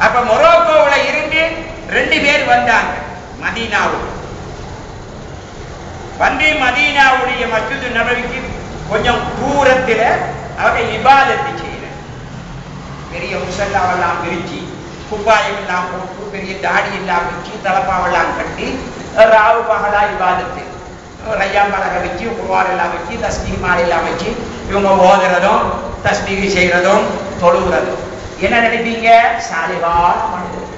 அப்ப மொரோக்கோவுல இருந்து ரெண்டு பேர் வந்தாங்க மதீனாவுக்கு வந்து மதீனாவுடைய மசூது நபவிக்கு கொஞ்சம் தூரத்தில் அவங்க இபாதத்தை செய்யற பெரிய முசல்லாவெல்லாம் விரிச்சு குப்பாயம் எல்லாம் போட்டு பெரிய தாடி எல்லாம் வச்சு தலப்பாவெல்லாம் கட்டி ராவு பகலா இபாதத்து. ரையாம் பலகை வச்சு குர்வான் எல்லாம் வச்சு தஸ்மீக மாலை எல்லாம் வச்சு இவங்க ஓதுறதும் தஸ்மீக செய்யறதும் தொழுகிறதும் என்ன நினைப்பீங்க? சாலிகான மனிதர்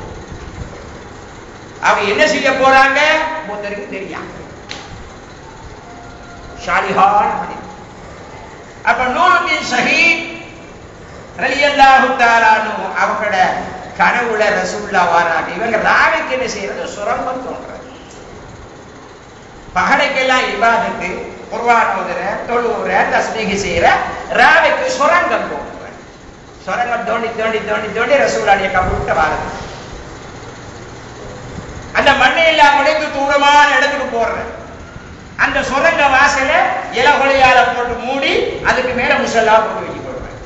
அவங்க என்ன செய்ய போறாங்க? ஒருத்தருக்கு தெரியும் சாலிகான மனிதர் அப்ப நூலுமின் ஷஹீத் ரலியல்லாஹு தாலானு அவங்களோட கனவுல ரசூல்லா வாராங்க. இவங்க ராவைக்கு என்ன செய்யறது? சுரங்கம் தோன்றது. பகடைக்கெல்லாம் இபாதத்து குர்வான் ஓதுற தொழுவுற தஸ்மீக செய்யற ராவைக்கு சுரங்கம் தோன்ற சொரங்க தோண்டி தோண்டி தோண்டி தோண்டி ரசூலாடைய கபூட்ட வாருது. அந்த மண்ணை எல்லாம் உடைத்து தூரமான இடத்துக்கு போடுறேன் அந்த சுரங்க வாசல இலகுலையால போட்டு மூடி அதுக்கு மேல முசல்லா போட்டு வச்சு போடுவேன்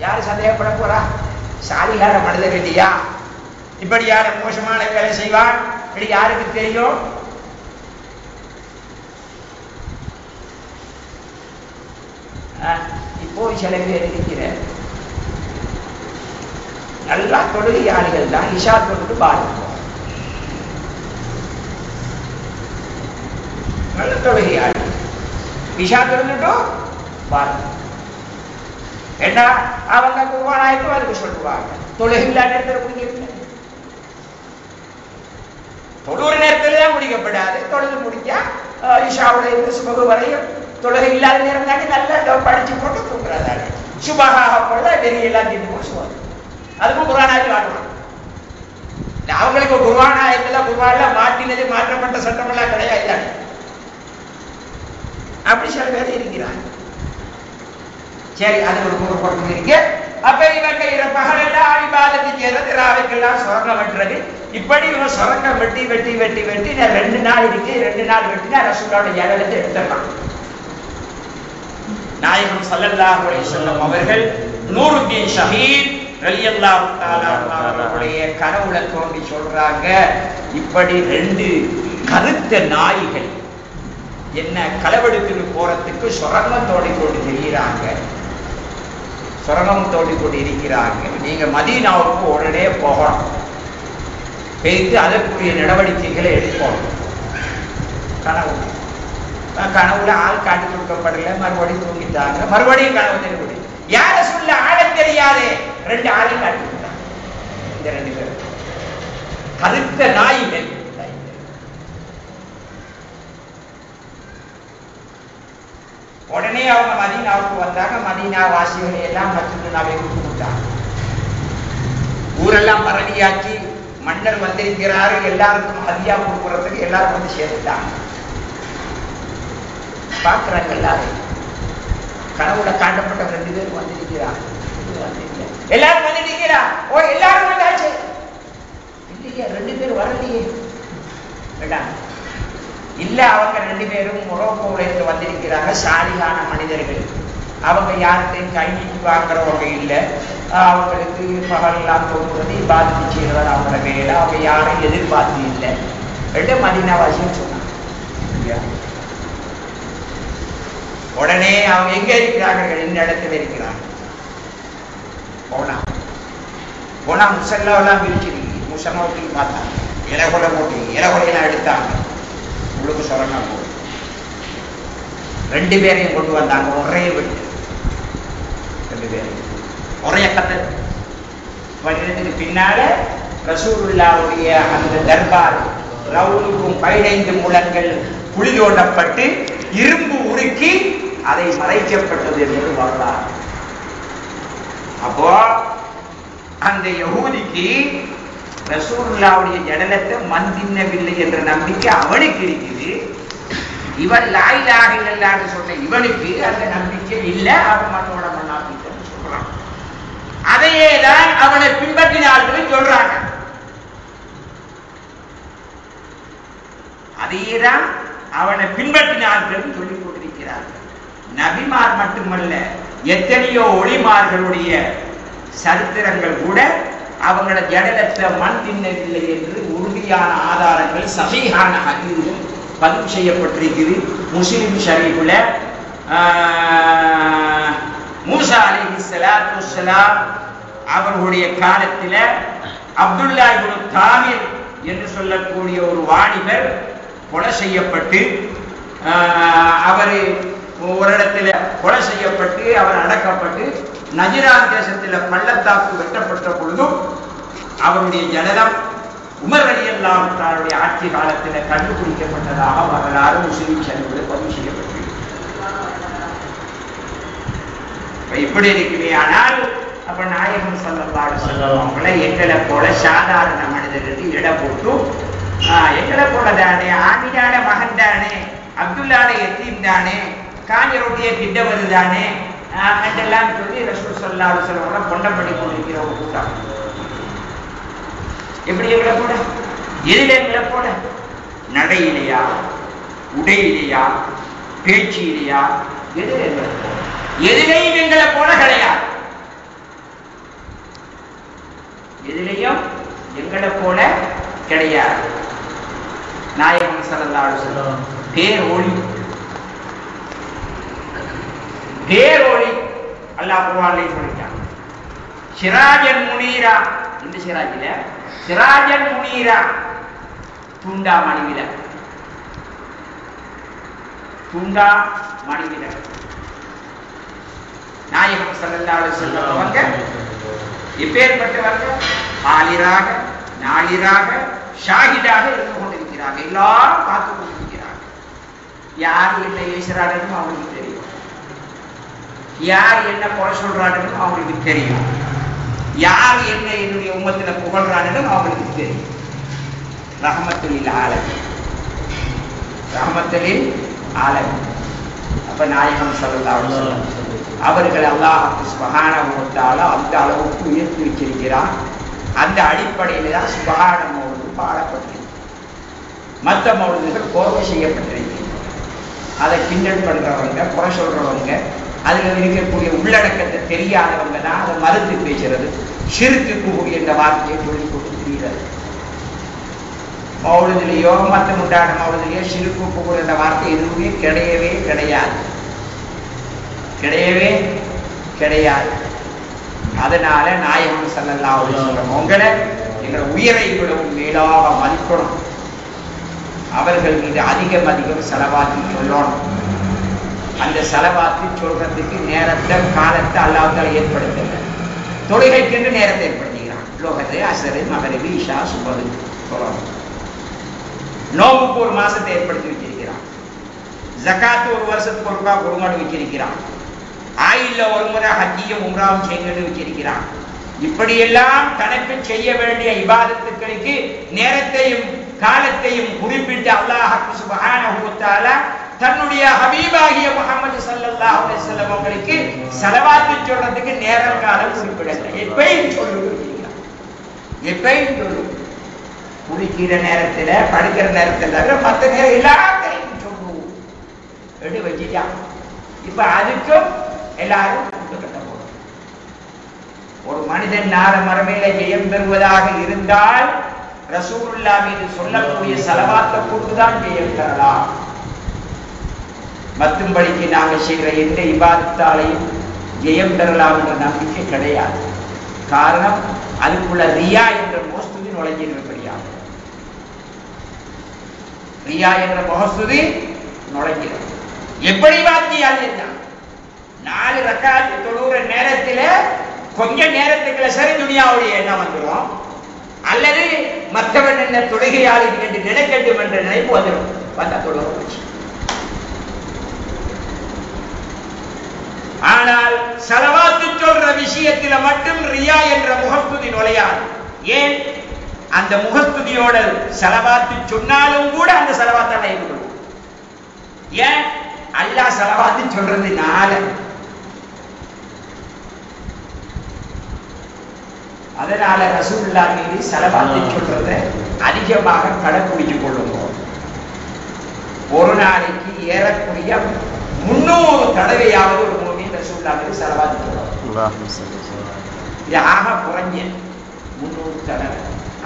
யாரு சந்தேகப்பட போறா? சாலிகார மனிதன் இல்லையா? இப்படி யார மோசமான வேலை செய்வான். இப்படி யாருக்கு தெரியும்? ஆஹ், இப்போ சில பேர் இருக்கிறேன் நல்லா தொழுகையாளிகள் தான். இஷா தொழுது பாதிக்கும் நல்ல தொழுகையாளி இஷா தொழுதுட்டும் பாதிக்கும் என்ன அவங்க குருவானாய்க்கு அதுக்கு சொல்லுவாங்க. தொழில் இல்லாத நேரத்தில் குடிக்கிறது தொழுகிற நேரத்தில் தான் குடிக்கப்படாது. தொழுது முடிச்சா இஷாவுடைய இருந்து சுபகு வரையும் தொழுகை இல்லாத நேரம் தாண்டி நல்லா படிச்சு போட்டு தூங்குறதாங்க சுபகாக போல வெளியெல்லாம் தின்னு போட்டு அதுக்கும் குரானாய்க்கு வாட்டுவாங்க அவங்களுக்கு அவங்களுக்கு குருவானாயத்துல குருவான்ல மாற்றினது மாற்றப்பட்ட சட்டமெல்லாம் கிடையாது. தானே. அப்படி சில பேர் இருக்கிறாங்க. சரி அது ஒரு கூறு போட்டு இருக்கு அப்ப இவங்க இர பகலெல்லாம் அபிபாதத்தை செய்யறது ராவைக்கெல்லாம் சுரங்கம் வெட்டுறது. இப்படி இவங்க சுரங்கம் வெட்டி வெட்டி வெட்டி வெட்டி நான் ரெண்டு நாள் இருக்கு ரெண்டு நாள் வெட்டினா ரசூலோட ஏழத்தை எடுத்துடலாம். நாயகம் சல்லல்லாஹ் அலைஹி வஸல்லம் அவர்கள் நூறு நூருத்தீன் ஷஹீத் அவர்களுடைய கனவுல தோண்டி சொல்றாங்க இப்படி ரெண்டு கருத்த நாய்கள் என்ன களவெடுத்துட்டு போறதுக்கு சுரங்கம் தோண்டி கொண்டு தெரிகிறாங்க சுரங்கம் தோண்டி கொண்டு இருக்கிறாங்க. நீங்க மதீனாவுக்கு உடனே போகணும். போயிட்டு அதற்குரிய நடவடிக்கைகளை எடுக்கணும். கனவு. கனவுல ஆள் காட்டி கொடுக்கப்படல மறுபடியும் தூங்கிட்டாங்க. மறுபடியும் கனவு தெரிவிடு யார சொல்ல ஆழம் தெரியாதே? ரெண்டு ஆளையும் காட்டி கொடுத்தாங்க இந்த ரெண்டு பேரும். கருத்த நாய்கள் உடனே அவங்க மதீனாவுக்கு வந்தாங்க. மதீனா வாசிகளை எல்லாம் மற்ற நாவை கொடுத்தாங்க ஊரெல்லாம் பரவியாக்கி மன்னர் வந்திருக்கிறாரு. எல்லாருக்கும் ஹதியா கொடுக்கறதுக்கு எல்லாரும் வந்து சேர்த்துட்டாங்க பார்க்கிறாங்க எல்லாரும். கனவுல காட்டப்பட்ட ரெண்டு பேரும் வந்திருக்கிறாங்க. எல்லாரும் வந்துட்டீங்களா ஓ எல்லாரும் வந்தாச்சு. இல்லையே ரெண்டு பேர் வரலையே. வேண்டாம். இல்ல அவங்க ரெண்டு பேரும் மொரோக்கோல இருந்து வந்திருக்கிறாங்க சாலிகான மனிதர்கள். அவங்க யார்கிட்டையும் கை நீட்டி வாங்குறவங்க இல்ல. அவங்களுக்கு பகல்லாம் தோன்றுறது பாதிப்பு செய்யறவர் அவங்களோட வேலை அவங்க யாரையும் எதிர்பார்த்து இல்லை. ரெண்டு மதினாவாசியும் சொன்னாங்க? உடனே அவங்க எங்க இருக்கிறார்கள்? இந்த இடத்துல இருக்கிறாங்க போனா போனா முசல்லாவெல்லாம் இருக்குது முசல்லா போய் பார்த்தாங்க இலகொலை போட்டு இலகுலையெல்லாம் எடுத்தாங்க உங்களுக்கு சொரணம் போது ரெண்டு பேரையும் கொண்டு வந்தாங்க ஒரே வீட்டு ரெண்டு பேரையும் ஒரே கதை வருடத்துக்கு பின்னால ரசூலுல்லாவுடைய அந்த தர்பார் ரவுலுக்கும் பதினைந்து மூலங்கள் புளி தோண்டப்பட்டு இரும்பு உருக்கி அதை மறைக்கப்பட்டது என்பது வரலாறு. அப்போ அந்த யகூதிக்கு ரசூல்லாவுடைய ஜடலத்தை மண் தின்னவில்லை என்ற நம்பிக்கை அவனுக்கு இருக்குது. இவன் லாயிலாக இல்லைன்னு சொன்ன இவனுக்கு அந்த நம்பிக்கை இல்லை அவன் மண்ணோட மண்ணாப்பின்னு சொல்றான். அதையே தான் அவனை பின்பற்றினார்கள் சொல்றாங்க. அதையே தான் அவனை பின்பற்றினார்கள் சொல்லிக் கொண்டிருக்கிறார்கள். நபிமார் மட்டுமல்ல எத்தனையோ ஒளிமார்களுடைய சரித்திரங்கள் கூட அவங்களோட ஜடலத்தை மண் தின்னவில்லை என்று உறுதியான ஆதாரங்கள் சமீகான ஹதீர்கள் பதிவு செய்யப்பட்டிருக்குது. முஸ்லிம் ஷரீஃபில் மூசா அலி சலாத்துலாம் அவர்களுடைய காலத்தில் அப்துல்லா இப்னு தாமிர் என்று சொல்லக்கூடிய ஒரு வாணிபர் கொலை செய்யப்பட்டு அவர் ஒரு இடத்துல கொலை செய்யப்பட்டு அவர் அடக்கப்பட்டு நஜிரான் தேசத்தில் பள்ளத்தாக்கு வெட்டப்பட்ட பொழுதும் அவருடைய ஜனதம் உமர் அலி தன்னுடைய ஆட்சி காலத்தில் கண்டுபிடிக்கப்பட்டதாக வரலாறு முஸ்லிம் சேனல்களில் பதிவு செய்யப்பட்டது இப்படி இருக்குமே ஆனால் அப்ப நாயகம் சொல்லப்பாடு சொல்லவங்களை எங்களை போல சாதாரண மனிதர்களுக்கு இடம் போட்டு ஆஹ், எங்களை போல தானே ஆமினான மகன் தானே அப்துல்லான எத்தீம் தானே காஞ்ச கிட்ட கிட்டவது தானே ஆஹ், என்றெல்லாம் சொல்லி ரசூல் சொல்லா சொல்லுவாங்க கொண்டம் பண்ணி கொண்டிருக்கிற ஒரு கூட்டம். எப்படி எங்களை கூட? எதில எங்களை போல நடையிலையா? உடையிலையா? பேச்சியிலையா? எது எங்களை போல எதிலையும் எங்களை போல கிடையாது. எதிலையும் எங்களை போல கிடையாது. நாயகம் சலந்தாடு சொல்லணும் பேர் ஒளி. பேரொழி அல்லாஹ் குர்ஆன்ல சிராஜன் முனீரா இந்த சிராஜில? சிராஜன் முனீரா துண்டா மணிவில. துண்டா மணிவில. நாயகம் சல்லல்லாடு அலைஹி எப்பேற்பட்டவர்கள் ஆளிராக நாளிராக ஷாகிடாக இருந்து கொண்டிருக்கிறாங்க எல்லாரும் பார்த்து கொண்டிருக்கிறார்கள். யார் இல்லை ஏசுறாருன்னு அவங்களுக்கு தெரியும். யார் என்ன குறை சொல்றாருன்னு அவங்களுக்கு தெரியும். யார் என்ன என்னுடைய உமத்தில் புகழ்றான்னு அவங்களுக்கு தெரியும். ரஹமத்துலில் ஆலம் ரஹமத்துலில் ஆலமி அப்ப நாயகம் சொல்லலாம் அலைஹி அவர்கள் அல்லாஹ் சுபஹானஹுவத்தால அந்த அளவுக்கு உயர்த்தி வச்சிருக்கிறார் அந்த அடிப்படையில தான் சுபகான மௌலு பாடப்பட்டிருக்கு. மற்ற மௌலுதுகள் கோர்வை செய்யப்பட்டிருக்கு. அதை கிண்டல் பண்றவங்க குறை சொல்றவங்க அதுல இருக்கக்கூடிய உள்ளடக்கத்தை தெரியாதவங்க தான் அதை மறுத்து பேசுறது. சிறுக்கு கூடிய இந்த வார்த்தையை சொல்லி கொண்டு திரிகிறது. மௌலுதிலேயோ மற்ற முண்டான மௌலுதிலேயோ சிறுக்கு கூடிய என்ற வார்த்தை எதுவுமே கிடையவே கிடையாது. கிடையவே கிடையாது. அதனால நாயகம் ஸல்லல்லாஹு அலைஹி உங்களை எங்களை உயிரை விடவும் மேலாக மதிக்கணும். அவர்கள் மீது அதிகம் அதிகம் செலவாக்கி சொல்லணும் அந்த செலவாக்கி சொல்றதுக்கு நேரத்தை காலத்தை அல்லாஹால ஏற்படுத்தல தொழுகைக்கென்று நேரத்தை ஏற்படுத்திக்கிறான். லோகத்தை அசரு மகரிபி ஈஷா சுபது சொல்லணும் நோம்புக்கு ஒரு மாசத்தை ஏற்படுத்தி வச்சிருக்கிறான். ஜக்காத்து ஒரு வருஷத்துக்கு ஒருக்கா கொடுமாடு வச்சிருக்கிறான். ஆயில்ல ஒரு முறை ஹஜ்ஜியும் உம்ராவும் செய்யணும்னு வச்சிருக்கிறான். இப்படியெல்லாம் தனக்கு செய்ய வேண்டிய இபாதத்துக்களுக்கு நேரத்தையும் காலத்தையும் குறிப்பிட்டு அல்லாஹ் சுப்ஹானஹு தன்னுடைய ஹபீபாகிய முகமது ஸல்லல்லாஹு அலைஹி வஸல்லம் அவங்களுக்கு செலவாத்து சொல்றதுக்கு நேரம் காலம் குறிப்பிடல எப்பயும் எப்பயும் சொல்லு குளிக்கிற நேரத்துல படுக்கிற நேரத்துல மத்த மற்ற நேரம் எல்லாத்தையும் சொல்லுவோம் எடு வச்சுட்டான் இப்ப அதுக்கும் எல்லாரும் ஒரு மனிதன் நாள மரமையில ஜெயம் பெறுவதாக இருந்தால் ரசூலுல்லா மீது சொல்லக்கூடிய செலவாத்த கொண்டுதான் ஜெயம் பெறலாம் மத்தும்படிக்கு நாங்கள் செய்கிற எந்த இபாதத்தாலையும் ஜெயம் பெறலாம் என்ற நம்பிக்கை கிடையாது. காரணம் அதுக்குள்ள ரியா என்ற மோஸ்துதி நுழைஞ்சிருப்படியாகும் ரியா என்ற மோஸ்துதி நுழைஞ்சிடும். எப்படி வாத்தியால் என்ன நாலு ரக்காத்து தொழுகிற நேரத்தில் கொஞ்ச நேரத்துக்குள்ள சரி துணியாவுடைய எண்ணம் வந்துடும் அல்லது மற்றவன் என்ன தொழுகையாளி என்று நினைக்கட்டும் என்ற நினைப்பு வந்துடும் வந்த தொழுக ஆனால் செலவாத்து சொல்ற விஷயத்துல மட்டும் ரியா என்ற முகத்துதி நுழையாது. ஏன்? அந்த முகத்துதியோட செலவாத்து சொன்னாலும் கூட அந்த செலவாத்தால ஏற்றுக்கொள்ளும் ஏன்? அல்லாஹ் செலவாத்து சொல்றது நாலு அதனால ரசூல்லா மீது செலவாத்து சொல்றத அதிகமாக கடைப்பிடிச்சு கொள்ளுங்க. ஒரு நாளைக்கு ஏறக்கூடிய முன்னூறு தடவையாவது ஒரு மூமின் ரசூல்லாவுக்கு செலவாதி இது ஆக குறைஞ்ச முன்னூறு தடவை.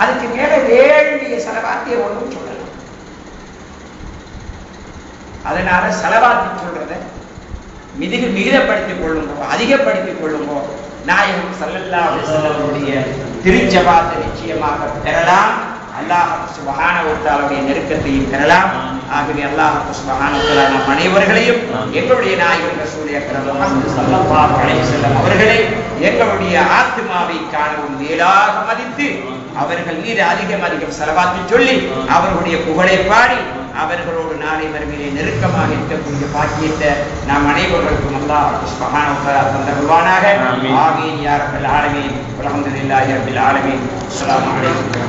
அதுக்கு மேல வேண்டிய செலவாத்திய ஒன்றும் சொல்லலாம் அதனால செலவாத்தி சொல்றத மிதிக மிகிதப்படுத்திக் கொள்ளுங்கோ அதிகப்படுத்திக் கொள்ளுங்கோ நாயகம் சல்லல்லா செல்லவருடைய திருச்சபாத்தை நிச்சயமாக பெறலாம். அல்லாஹ் சுபகான ஒருத்தாளுடைய நெருக்கத்தையும் பெறலாம். ஆகவே அல்லாஹ் சுபஹானவத்தாலா நம் அனைவர்களையும் எங்களுடைய நாயகம் ரசூல் அக்ரம் முஹம்மது ஸல்லல்லாஹு அலைஹி வஸல்லம் அவர்களை எங்களுடைய ஆத்மாவை காணவும் மேலாக மதித்து அவர்கள் மீது அதிகம் அதிகம் செலவாத்தி சொல்லி அவர்களுடைய புகழை பாடி அவர்களோடு நாளை மறுமையிலே நெருக்கமாக இருக்கக்கூடிய பாக்கியத்தை நாம் அனைவர்களுக்கும் அல்லாஹ் சுப்ஹானஹு வ தஆலா தந்தருள்வானாக. ஆமீன். ஆமீன் யா ரப்பல் ஆலமீன். அல்ஹம்துலில்லாஹி ரப்பில் ஆலமீன். அஸ்ஸலாமு அலைக்கும்.